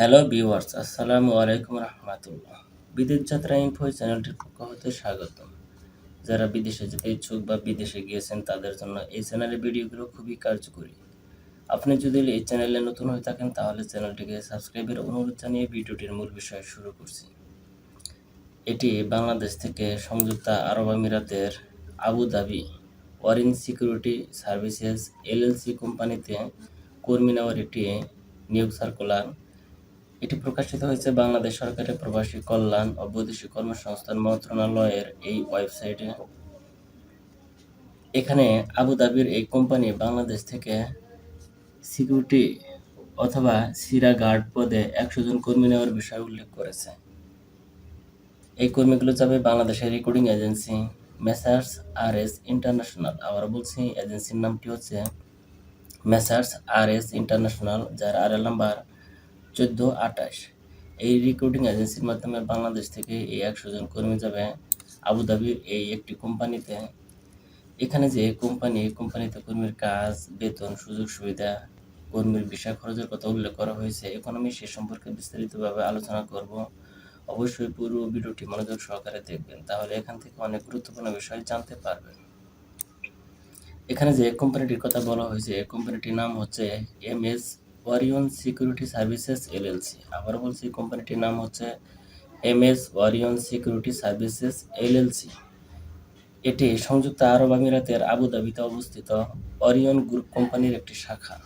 Hello viewers আসসালামু আলাইকুম রহমতুল্লাহ বিদেশ যাত্রা ইনফো চ্যানেলটির পক্ষ হতে স্বাগতম। যারা বিদেশে যেতে ইচ্ছুক বা বিদেশে গিয়েছেন, তাদের জন্য এই চ্যানেলের ভিডিওগুলো খুবই কার্যকরী। আপনি যদি এই চ্যানেলে নতুন হয়ে থাকেন, তাহলে চ্যানেলটিকে সাবস্ক্রাইবের অনুরোধ জানিয়ে ভিডিওটির মূল বিষয় শুরু করছি। এটি বাংলাদেশ থেকে সংযুক্ত আরব আমিরাতের আবুধাবি ওয়ারিন সিকিউরিটি সার্ভিসেস এলএলসি কোম্পানিতে কর্মী নেওয়ার একটি নিয়োগ সার্কুলার এটি প্রকাশিত হয়েছে বাংলাদেশ সরকারের প্রবাসী কল্যাণ ও বৈদেশিক কর্মসংস্থান মন্ত্রণালয়ের এই ওয়েবসাইটে। এখানে আবুধাবির এই কোম্পানি বাংলাদেশ থেকে সিকিউরিটি অথবা সিরা গার্ড পদে একশো জন কর্মী নেওয়ার বিষয় উল্লেখ করেছে। এই কর্মীগুলো যাবে বাংলাদেশের recording agency messrs R S international. আবার বলছি, এজেন্সির নামটি হচ্ছে মেসার্স আর এস ইন্টারন্যাশনাল, যার আর নাম্বার চোদ্দ আঠাশ। এই রিক্রুটিং এজেন্সির মাধ্যমে বাংলাদেশ থেকে এই একশো জন কর্মী যাবে আবুধাবির এই একটি কোম্পানিতে। এখানে যে কোম্পানি কোম্পানিতে কর্মীর কাজ, বেতন, সুযোগ সুবিধা, কর্মীর বিষয় খরচের কথা উল্লেখ করা হয়েছে এখন আমি সে সম্পর্কে বিস্তারিতভাবে আলোচনা করব। অবশ্যই পুরো ভিডিওটি মনোযোগ সহকারে দেখবেন, তাহলে এখান থেকে অনেক গুরুত্বপূর্ণ বিষয় জানতে পারবেন। এখানে যে কোম্পানিটির কথা বলা হয়েছে, কোম্পানিটির নাম হচ্ছে M S ওয়ারিয়ন security services LLC আবার বলছি কোম্পানিটির নাম হচ্ছে M S ওয়ারিয়ন security services LLC এটি সংযুক্ত আরব আমিরাতের আবুধাবিতে অবস্থিত অরিয়ন গ্রুপ কোম্পানির একটি শাখা।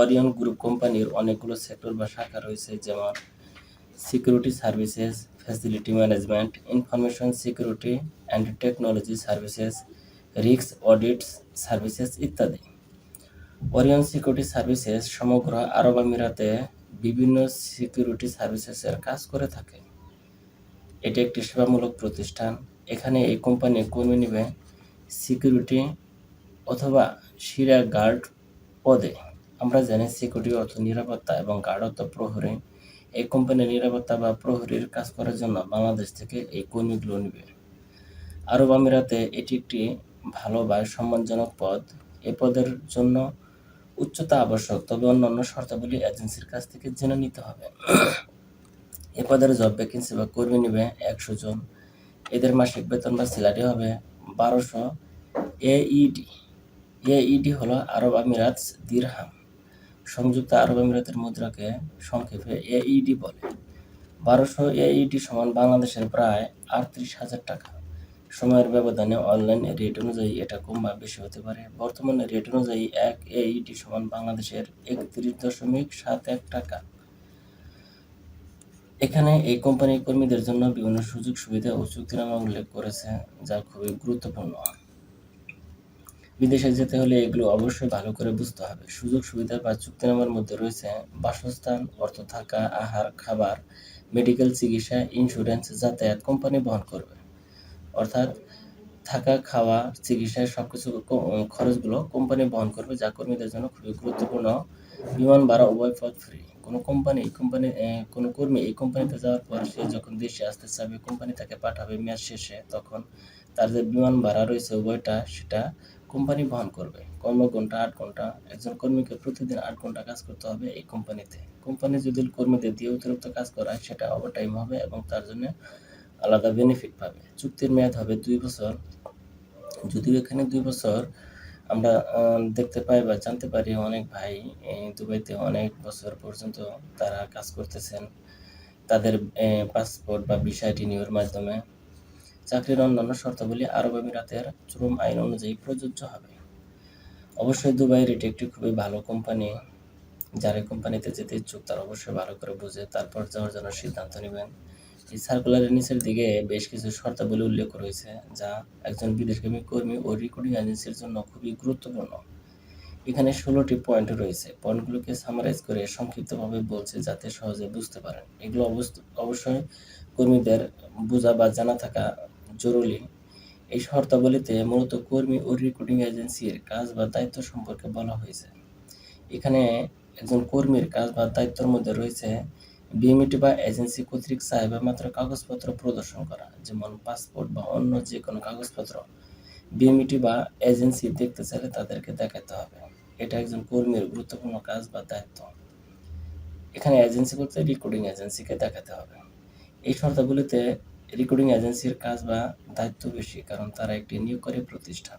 অরিয়ন গ্রুপ কোম্পানির অনেকগুলো সেক্টর বা শাখা রয়েছে, যেমন security services facility management information security and technology services risk audit services ইত্যাদি। ওরিয়ন সিকিউরিটি সার্ভিসেস সমগ্র আরব আমিরাতে বিভিন্ন সিকিউরিটি সার্ভিসেসের কাজ করে থাকে। এটি একটি সেবামূলক প্রতিষ্ঠান। এখানে এই কোম্পানি কর্মী নেবে সিকিউরিটি অথবা শিরা গার্ড পদে। আমরা জানি সিকিউরিটি অর্থ নিরাপত্তা এবং গার্ড অর্থ প্রহরী। এই কোম্পানির নিরাপত্তা বা প্রহরীর কাজ করার জন্য বাংলাদেশ থেকে এই কর্মীগুলো নেবে। আরব আমিরাতে এটি একটি ভালো বা সম্মানজনক পদ। এ পদের জন্য উচ্চতা আবশ্যক, তবে অন্যান্য শর্তাবলী এজেন্সির কাছ থেকে জেনে নিতে হবে। এ পদের জব ভ্যাকেন্সি বা কর্মী নেবে একশো জন। এদের মাসিক বেতন বা স্যালারি হবে বারোশো। এইডি এইডি হলো আরব আমিরাত দিরহাম। সংযুক্ত আরব আমিরাতের মুদ্রাকে সংক্ষেপে এইডি বলে। বারোশো এইডি সমান বাংলাদেশের প্রায় আটত্রিশ হাজার টাকা। সময়ের ব্যবধানে অনলাইন রেট অনুযায়ী এটা কম বা বেশি হতে পারে। বর্তমানে রেট অনুযায়ী এক এইটি সমান বাংলাদেশের একত্রিশ দশমিক সাত এক টাকা। এখানে এই কোম্পানির কর্মীদের জন্য বিভিন্ন সুযোগ সুবিধা ও চুক্তিনামা উল্লেখ করেছে, যা খুবই গুরুত্বপূর্ণ। বিদেশে যেতে হলে এগুলো অবশ্যই ভালো করে বুঝতে হবে। সুযোগ সুবিধা বা চুক্তিনামার মধ্যে রয়েছে বাসস্থান, অর্থ থাকা, আহার, খাবার মেডিকেল চিকিৎসা ইন্স্যুরেন্স যাতায়াত কোম্পানি বহন করবে। অর্থাৎ থাকা, খাওয়া, চিকিৎসা সব কিছু খরচগুলো কোম্পানি বহন করবে, যা কর্মীদের জন্য খুবই গুরুত্বপূর্ণ। বিমান ভাড়া উভয় পথ ফ্রি কোনো কোম্পানি এই কোম্পানি কোনো কর্মী এই কোম্পানিতে যাওয়ার পর সে যখন দেশে আসতে চাবে কোম্পানি তাকে পাঠাবে মেয়াদ শেষে, তখন তার যে বিমান ভাড়া রয়েছে উভয়টা, সেটা কোম্পানি বহন করবে। কর্মঘণ্টা আট ঘণ্টা একজন কর্মীকে প্রতিদিন আট ঘণ্টা কাজ করতে হবে এই কোম্পানিতে কোম্পানি যদি কর্মীদের দিয়ে অতিরিক্ত কাজ করায়, সেটা ওভার টাইম হবে এবং তার জন্য আলাদা বেনিফিট পাবে। চুক্তির মেয়াদ হবে দুই বছর। যদিও এখানে দুই বছর, আমরা দেখতে পাই বা জানতে পারি অনেক ভাই দুবাইতে অনেক বছর পর্যন্ত তারা কাজ করতেছেন। তাদের পাসপোর্ট বা ভিসা রিনিউর মাধ্যমে। চাকরির অন্যান্য শর্তাবলী আরব আমিরাতের চরম আইন অনুযায়ী প্রযোজ্য হবে। অবশ্যই দুবাইয়ের এটি একটি খুবই ভালো কোম্পানি। যারা কোম্পানিতে যেতে ইচ্ছুক তারা অবশ্যই ভালো করে বুঝে তারপর যাওয়ার জন্য সিদ্ধান্ত নেবেন। এই সার্কুলারের নিচের দিকে বেশ কিছু শর্তাবলী উল্লেখ রয়েছে, যা একজন বিদেশগামী কর্মী ও রেকর্ডিং এজেন্সির জন্য খুবই গুরুত্বপূর্ণ। এখানে ষোলোটি পয়েন্ট রয়েছে। পয়েন্টগুলোকে সামারাইজ করে সংক্ষিপ্তভাবে বলছে যাতে সহজে বুঝতে পারেন। এগুলো অবশ্যই কর্মীদের বোঝা বা জানা থাকা জরুরি। এই শর্তাবলীতে মূলত কর্মী ও রেকর্ডিং এজেন্সির কাজ বা দায়িত্ব সম্পর্কে বলা হয়েছে। এখানে একজন কর্মীর কাজ বা দায়িত্বের মধ্যে রয়েছে বিএমইটি বা এজেন্সি কর্তৃক সাহেবের মাত্র কাগজপত্র প্রদর্শন করা, যেমন পাসপোর্ট বা অন্য যে কোনো কাগজপত্র। বিএমইটি বা এজেন্সি দেখতে চাইলে তাদেরকে দেখাতে হবে। এটা একজন কর্মীর গুরুত্বপূর্ণ কাজ বা দায়িত্ব। এখানে এজেন্সি বলতে রেকর্ডিং এজেন্সিকে দেখাতে হবে। এই শর্তাবলীতে রেকর্ডিং এজেন্সির কাজ বা দায়িত্ব বেশি, কারণ তারা একটি নিয়োগকারী প্রতিষ্ঠান।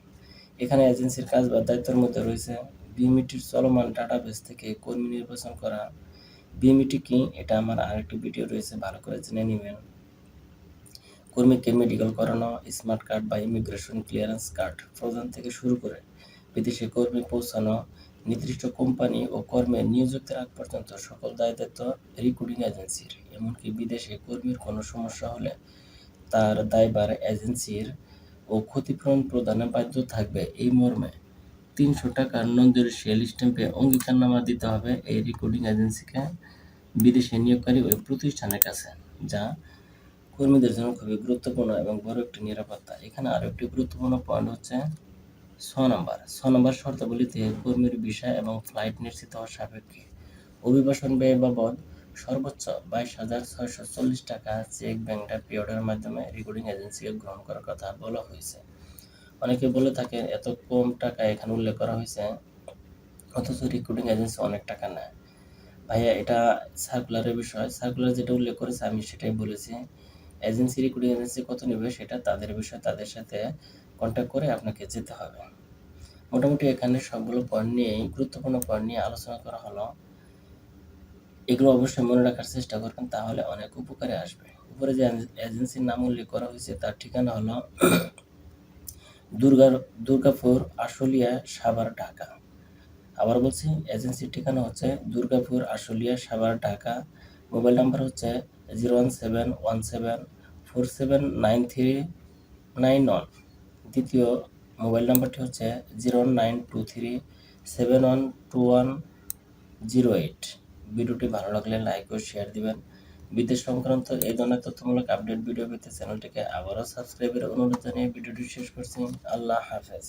এখানে এজেন্সির কাজ বা দায়িত্বের মধ্যে রয়েছে বিএমইটির চলমান ডাটাবেস থেকে কর্মী নির্বাচন করা বিএমইটি কি? এটা আমার আরেকটি ভিডিও রয়েছে, ভালো করে জেনে নেবেন। কর্মীকে মেডিকেল করানো স্মার্ট কার্ড বা ইমিগ্রেশন ক্লিয়ারেন্স কার্ড প্রদান থেকে শুরু করে বিদেশে কর্মী পৌঁছানো, নির্দিষ্ট কোম্পানি ও কর্মে নিয়োজিতের আগ পর্যন্ত সকল দায় দায়িত্ব রিক্রুটিং এজেন্সির এমনকি বিদেশে কর্মীর কোনো সমস্যা হলে তার দায়ভার এজেন্সির ও ক্ষতিপূরণ প্রদানে বাধ্য থাকবে এই মর্মে। তিনশো টাকার নন্দীর স্ট্যাম্পে অঙ্গীকারনামা দিতে হবে এই রিক্রুটিং এজেন্সিকে বিদেশে নিয়োগকারী ওই প্রতিষ্ঠানের কাছে, যা কর্মীদের জন্য খুবই গুরুত্বপূর্ণ এবং বড় একটি নিরাপত্তা। এখানে আরও একটি গুরুত্বপূর্ণ পয়েন্ট হচ্ছে ছ নম্বর। ছ নম্বর শর্তাবলীতে কর্মীর বিষয় এবং ফ্লাইট নিশ্চিত হওয়ার সাপেক্ষে অভিবাসন ব্যয় বাবদ সর্বোচ্চ বাইশ হাজার ছয়শো চল্লিশ টাকা চেক ব্যাংক পে অর্ডারের মাধ্যমে রিক্রুটিং এজেন্সিকে গ্রহণ করার কথা বলা হয়েছে। অনেকে বলে থাকে, এত কম টাকা এখানে উল্লেখ করা হয়েছে, অথচ রিক্রুটিং এজেন্সি অনেক টাকা নেয়। ভাইয়া, এটা সার্কুলারের বিষয়। সার্কুলার যেটা উল্লেখ করেছে, আমি সেটাই বলেছি। এজেন্সি রিক্রুটিং এজেন্সি কত নেবে সেটা তাদের বিষয়, তাদের সাথে কন্ট্যাক্ট করে আপনাকে যেতে হবে। মোটামুটি এখানে সবগুলো পয়েন্ট নিয়েই, গুরুত্বপূর্ণ পয়েন্ট নিয়ে আলোচনা করা হলো। এগুলো অবশ্যই মনে রাখার চেষ্টা করবেন, তাহলে অনেক উপকারে আসবে। উপরে যে এজেন্সির নাম উল্লেখ করা হয়েছে, তার ঠিকানা হলো দুর্গা দুর্গাপুর, আশুলিয়া, সাভার, ঢাকা। আবার বলছি এজেন্সির ঠিকানা হচ্ছে দুর্গাপুর, আশুলিয়া, সাভার, ঢাকা। মোবাইল নাম্বার হচ্ছে zero one seven one seven four seven nine three nine one দ্বিতীয় মোবাইল নাম্বারটি হচ্ছে zero one nine two three seven one two one zero eight ভিডিওটি ভালো লাগলে লাইক ও শেয়ার দিবেন। বিদেশ সংক্রান্ত এই ধরনের তথ্যমূলক আপডেট ভিডিও পেতে চ্যানেলটিকে আবারও সাবস্ক্রাইবের অনুরোধ জানিয়ে ভিডিওটি শেষ করছি। আল্লাহ হাফেজ।